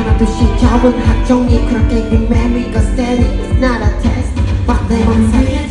하나둘씩 적은 학종이 그렇게 네 memory가 steady It's not a test But 내 맘속에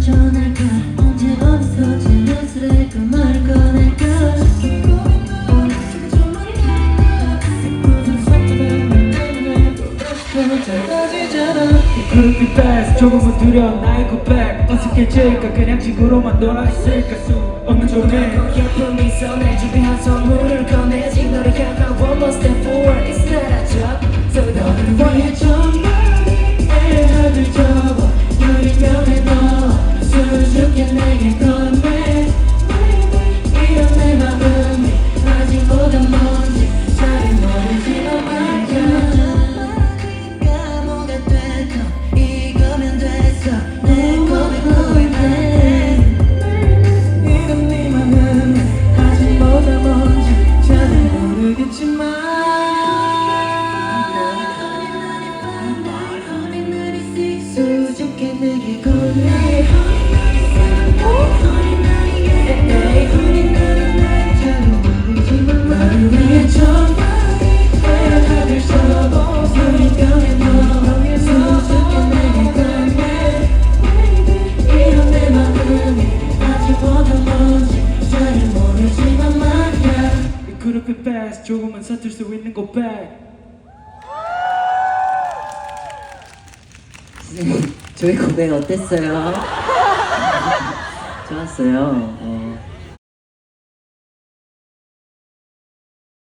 전할까? 언제 어디서 말을 꺼낼까? Fast 조금은 두려운 나의 고백. 어색해질까? 그냥 친구로만 놀아 있을까? 수 없는 조네 예쁨이 있어 내 준비한 선물을 꺼내지. 너를 향한 one more step forward. It's not a job 그룹이 fast 조금은 서툴 수 있는 고백 저희 고백 어땠어요? 좋았어요. 어,